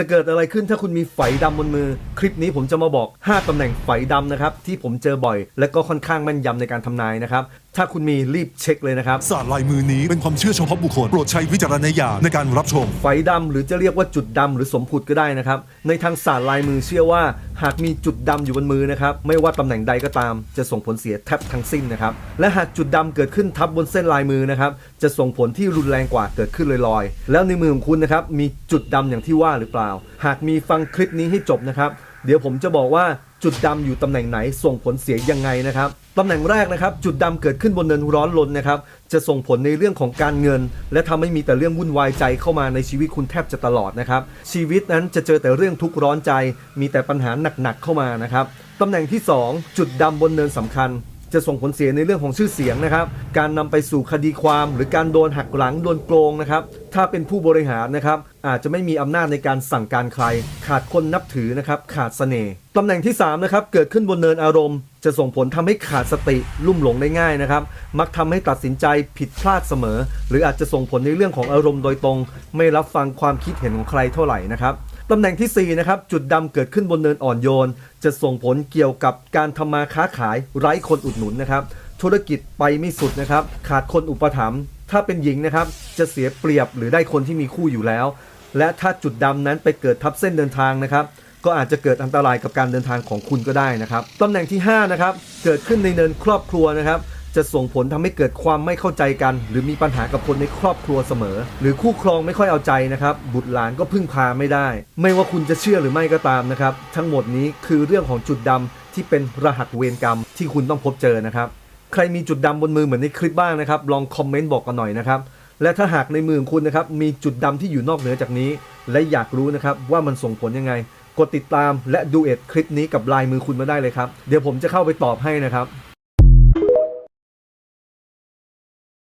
จะเกิดอะไรขึ้นถ้าคุณมีไฝดำบนมือ คลิปนี้ผมจะมาบอก 5ตำแหน่งไฝดำนะครับที่ผมเจอบ่อย และก็ค่อนข้างแม่นยำในการทำนายนะครับ ถ้าคุณมีรีบเช็คเลยนะครับ ศาสตร์ลายมือนี้เป็นความเชื่อเฉพาะบุคคล โปรดใช้วิจารณญาณในการรับชมไฝดำหรือจะเรียกว่าจุดดำหรือสมผุดก็ได้นะครับ ในทางศาสตร์ลายมือเชื่อว่า หากมีจุดดำอยู่บนมือนะครับ ไม่ว่าตำแหน่งใดก็ตาม จะส่งผลเสียแทบทั้งสิ้นนะครับ และหากจุดดำเกิดขึ้นทับบนเส้นลายมือนะครับ จะส่งผลที่รุนแรงกว่าเกิดขึ้นลอยๆ แล้วในมือของคุณนะครับมีจุดดำอย่างที่ว่าหรือเปล่า หากมีฟังคลิปนี้ให้จบนะครับ เดี๋ยวผมจะบอกว่าจุดดำอยู่ตำแหน่งไหนส่งผลเสียยังไงนะครับตำแหน่งแรกนะครับ จุดดำเกิดขึ้นบนเนินร้อนลนนะครับ จะส่งผลในเรื่องของการเงิน และทำให้มีแต่เรื่องวุ่นวายใจเข้ามาในชีวิตคุณแทบจะตลอดนะครับ ชีวิตนั้นจะเจอแต่เรื่องทุกข์ร้อนใจ มีแต่ปัญหาหนักๆเข้ามานะครับตำแหน่งที่ 2 จุดดำบนเนินสำคัญ จะส่งผลเสียในเรื่องของชื่อเสียงนะครับ การนำไปสู่คดีความ หรือการโดนหักหลังโดนโกงนะครับ ถ้าเป็นผู้บริหารนะครับ อาจจะไม่มีอำนาจในการสั่งการใคร ขาดคนนับถือนะครับ ขาดเสน่ห์ตำแหน่งที่3นะครับ เกิดขึ้นบนเนินอารมณ์ จะส่งผลทำให้ขาดสติ ลุ่มหลงได้ง่ายนะครับ มักทำให้ตัดสินใจผิดพลาดเสมอ หรืออาจจะส่งผลในเรื่องของอารมณ์โดยตรง ไม่รับฟังความคิดเห็นของใครเท่าไหร่นะครับ ตำแหน่งที่ 4 นะครับ จุดดำเกิดขึ้นบนเนินอ่อนโยน จะส่งผลเกี่ยวกับการทำมาค้าขายไร้คนอุดหนุนนะครับ ธุรกิจไปไม่สุดนะครับ ขาดคนอุปถัมภ์ถ้าเป็นหญิงนะครับ จะเสียเปรียบหรือได้คนที่มีคู่อยู่แล้ว และถ้าจุดดำนั้นไปเกิดทับเส้นเดินทางนะครับ ก็อาจจะเกิดอันตรายกับการเดินทางของคุณก็ได้นะครับตำแหน่งที่5นะครับเกิดขึ้นในเนินครอบครัวนะครับ จะส่งผลทำให้เกิดความไม่เข้าใจกัน หรือมีปัญหากับคนในครอบครัวเสมอ หรือคู่ครองไม่ค่อยเอาใจนะครับ บุตรหลานก็พึ่งพาไม่ได้ ไม่ว่าคุณจะเชื่อหรือไม่ก็ตามนะครับ ทั้งหมดนี้คือเรื่องของจุดดำที่เป็นรหัสเวรกรรมที่คุณต้องพบเจอนะครับ ใครมีจุดดำบนมือเหมือนในคลิปบ้างนะครับ ลองคอมเมนต์บอกกันหน่อยนะครับ และถ้าหากในมือของคุณนะครับมีจุดดำที่อยู่นอกเหนือจากนี้ และอยากรู้นะครับว่ามันส่งผลยังไง กดติดตามและดูเอ็ดคลิปนี้กับลายมือคุณมาได้เลยครับ เดี๋ยวผมจะเข้าไปตอบให้นะครับ